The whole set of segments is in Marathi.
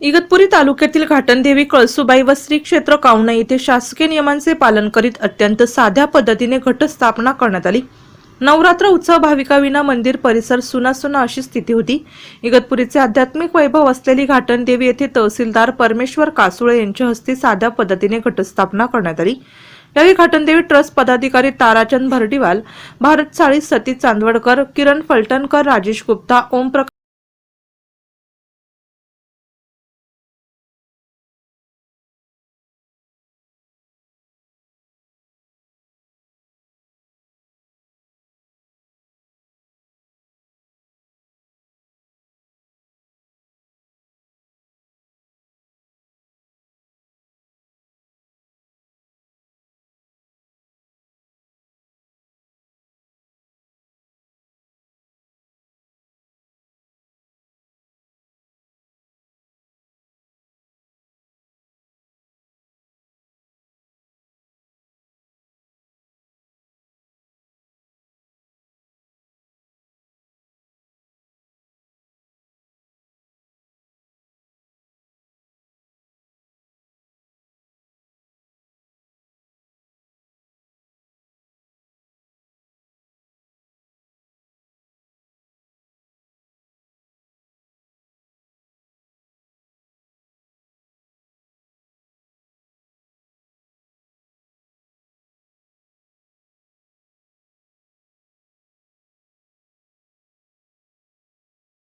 इगतपुरी तालुक्यातील घाटनदेवी कळसुबाई व श्री क्षेत्र कावणे येथे शासकीय नियमांचे पालन करीत अत्यंत साध्या पद्धतीने घटस्थापना करण्यात आली. नवरात्र उत्सव भाविकाविना मंदिर परिसर सुनासुना अशी स्थिती होती. इगतपुरीचे आध्यात्मिक वैभव असलेली घाटनदेवी येथे तहसीलदार परमेश्वर कासुळे यांच्या हस्ते साध्या पद्धतीने घटस्थापना करण्यात आली. यावेळी घाटनदेवी ट्रस्ट पदाधिकारी ताराचंद भरडीवाल भारत साळी सती चांदवडकर किरण फलटणकर राजेश गुप्ता ओमप्रकाश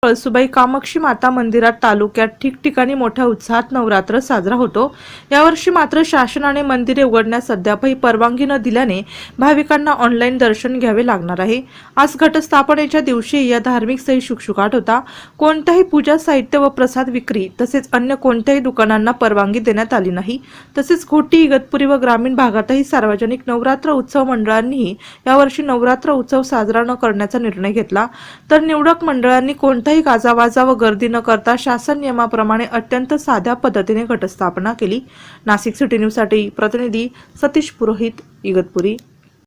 कळसुबाई कामाक्षी माता मंदिरात तालुक्यात ठिकठिकाणी मोठ्या उत्साहात नवरात्र साजरा होतो. यावर्षी मात्र शासनाने मंदिरे उघडण्यास अद्यापही परवानगी न दिल्याने भाविकांना ऑनलाईन दर्शन घ्यावे लागणार आहे. आज घटस्थापनेच्या दिवशी या धार्मिक सही शुकशुकाट होता. कोणत्याही पूजा साहित्य व प्रसाद विक्री तसेच अन्य कोणत्याही दुकानांना परवानगी देण्यात आली नाही. तसेच घोटी इगतपुरी व ग्रामीण भागातही सार्वजनिक नवरात्र उत्सव मंडळांनीही यावर्षी नवरात्र उत्सव साजरा न करण्याचा निर्णय घेतला. तर निवडक मंडळांनी कोणताही गाजावाजा व गर्दी न करता शासन नियमाप्रमाणे अत्यंत साध्या पद्धतीने घटस्थापना केली. नाशिक सिटी न्यूजसाठी प्रतिनिधी सतीश पुरोहित इगतपुरी.